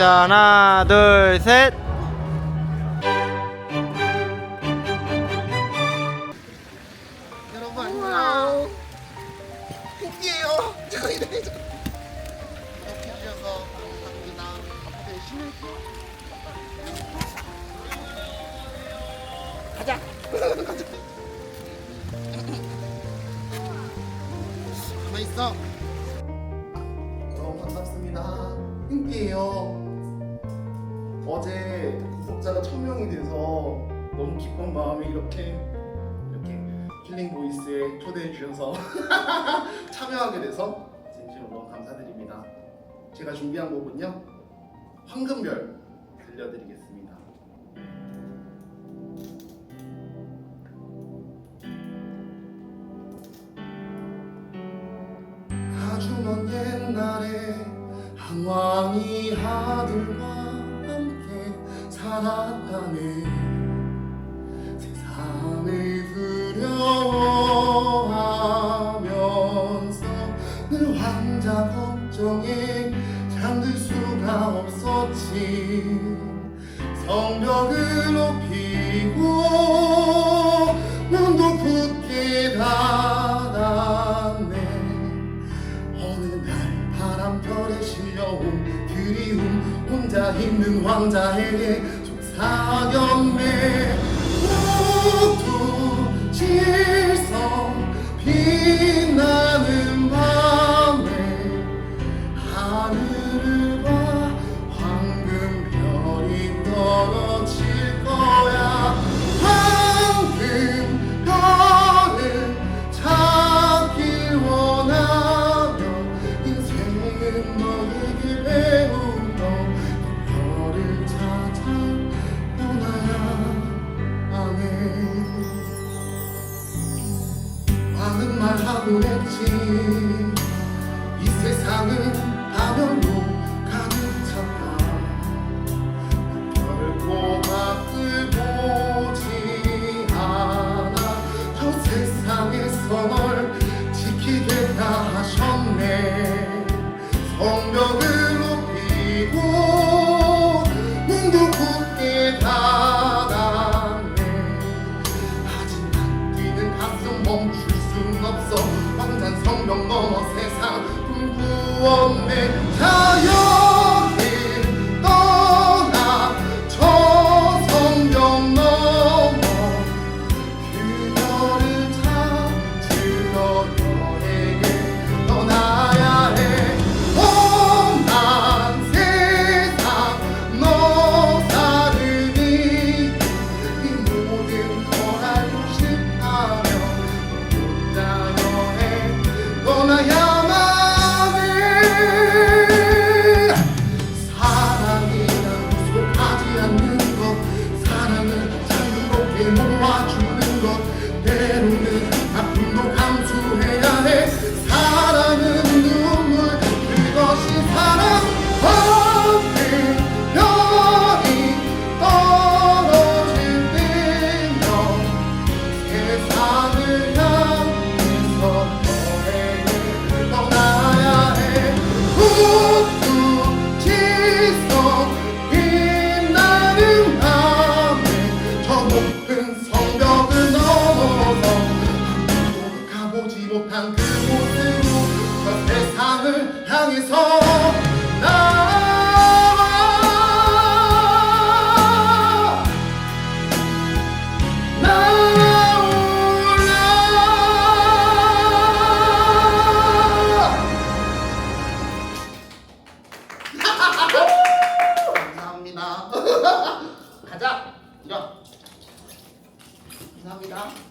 자 하나 둘셋 여러분 안녕. 토끼예요. 제가 이래 이렇게 해주셔서 감사합니다. 앞으로 열심히 할게요. 가자. 가자. 가만 있어. 너무 반갑습니다. 토끼예요. 구독자가 천 명이 돼서 너무 기쁜 마음에 이렇게 이렇게 힐링 보이스에 초대해 주셔서 참여하게 돼서 진심으로 너무 감사드립니다. 제가 준비한 곡은요 황금별 들려드리겠습니다. 아주 먼 옛날에 한 왕이 함께 살았다네. 세상을 두려워하면서 늘 왕자 걱정에 잠들 수가 없었지. 성벽을 높이고 있는 왕자에게 속삭였네. 우두 질성 빛 많은 말하곤 했지 이 세상은 파멸로 가득 찼다. 결코 밖을 보지 않아 저 세상에서 널 지키겠다 하셨네. 성벽을 높이고 눈도 굳게 닫았네. 하지만 뛰는 가슴 멈출 꿈꾸었네 자연을 떠나 저 성벽 넘어 그녀를 찾으러 여행을 떠나야 해. 험한 세상 너 사르니 이 모든 걸 알고 싶다면 혼자 여행 떠나야 가자. 이리 감사합니다